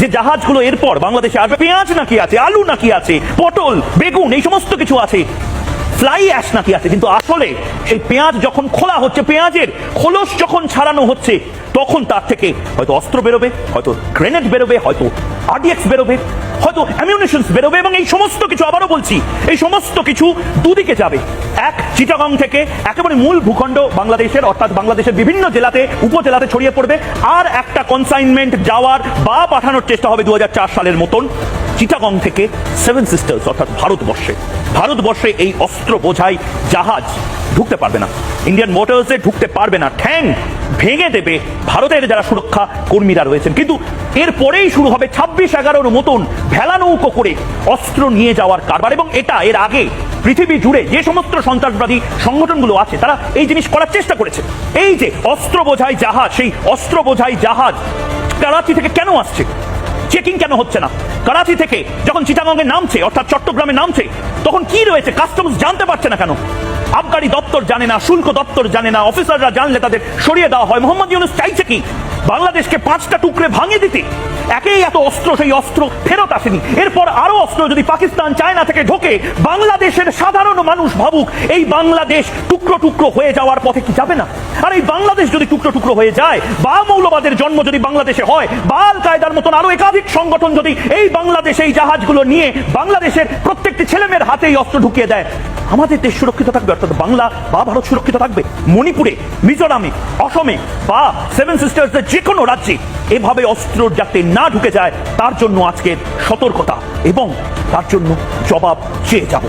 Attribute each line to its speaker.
Speaker 1: যে জাহাজগুলো এরপর বাংলাদেশে আসবে, পেঁয়াজ নাকি আছে, আলু নাকি আছে, পটল, বেগুন, এই সমস্ত কিছু আছে, ফ্লাই অ্যাশ নাকি আছে, কিন্তু আসলে এই পেঁয়াজ যখন খোলা হচ্ছে, পেঁয়াজের খোলস যখন ছাড়ানো হচ্ছে, তখন তার থেকে হয়তো অস্ত্র বেরোবে, হয়তো গ্রেনেড বেরোবে, হয়তো আরডিএক্স বেরোবে, হয়তো অ্যামিউনিশনস বেরোবে, এবং এই সমস্ত কিছু, আবারও বলছি, এই সমস্ত কিছু দুদিকে যাবে। এক চিটাগং থেকে একেবারে মূল ভূখণ্ড বাংলাদেশের, অর্থাৎ বাংলাদেশের বিভিন্ন জেলাতে, উপজেলাতে ছড়িয়ে পড়বে। আর একটা কনসাইনমেন্ট যাওয়ার বা পাঠানোর চেষ্টা হবে দু হাজার চার সালের মতন চিটাগং থেকে সেভেন সিস্টার্স অর্থাৎ ভারতবর্ষে। ভারতবর্ষে এই অস্ত্র বোঝাই জাহাজ ঢুকতে পারবে না। ইন্ডিয়ান মোটরসে ঢুকতে পারবে না। ঠ্যাং ভেঙে দেবে। ভারতের যারা সুরক্ষা কর্মীরা রয়েছেন। কিন্তু এরপরেই শুরু হবে ছাব্বিশ এগারোর মতন ভেলা নৌকো করে অস্ত্র নিয়ে যাওয়ার কারবার। এবং এটা এর আগে পৃথিবী জুড়ে যে সমস্ত সন্ত্রাসবাদী সংগঠনগুলো আছে, তারা এই জিনিস করার চেষ্টা করেছে। এই যে অস্ত্র বোঝাই জাহাজ, সেই অস্ত্র বোঝাই জাহাজ করাচি থেকে কেন আসছে? চেকিং কেন হচ্ছে না? করাচি থেকে যখন চিটাগঙ্গে নামছে, অর্থাৎ চট্টগ্রামে নামছে, তখন কি রয়েছে? কাস্টমস জানতে পারছে না কেন? আবগারি দপ্তর জানে না, শুল্ক দপ্তর জানে না অফিসাররা জানলে তাদের সরিয়ে দেওয়া হয়। মোহাম্মদ ইউনুস চাইছে কি? বাংলাদেশকে পাঁচটা টুকরে ভাঙিয়ে দিতে। একেই এত অস্ত্র, সেই অস্ত্র ফেরত আসেনি। এরপর আরও অস্ত্র যদি পাকিস্তান চায়না থেকে ঢোকে, বাংলাদেশের সাধারণ মানুষ ভাবুক, এই বাংলাদেশ টুকরো টুকরো হয়ে যাওয়ার পথে কি যাবে না? আর এই বাংলাদেশ যদি টুকরো টুকরো হয়ে যায়, বা মৌলবাদের জন্ম যদি বাংলাদেশে হয়, বা আল কায়দার মতন আরও একাধিক সংগঠন যদি এই বাংলাদেশ এই জাহাজগুলো নিয়ে বাংলাদেশের প্রত্যেকটি ছেলেমেয়ের হাতে এই অস্ত্র ঢুকিয়ে দেয়, আমাদের দেশ সুরক্ষিত থাকবে, অর্থাৎ বাংলা বা ভারত সুরক্ষিত থাকবে। মণিপুরে, মিজোরামে, অসমে, বা সেভেন সিস্টার্সের যে কোনো রাজ্যে এভাবে অস্ত্র যাতে না ঢুকে যায়, তার জন্য আজকের সতর্কতা এবং তার জন্য জবাব চেয়ে যাব।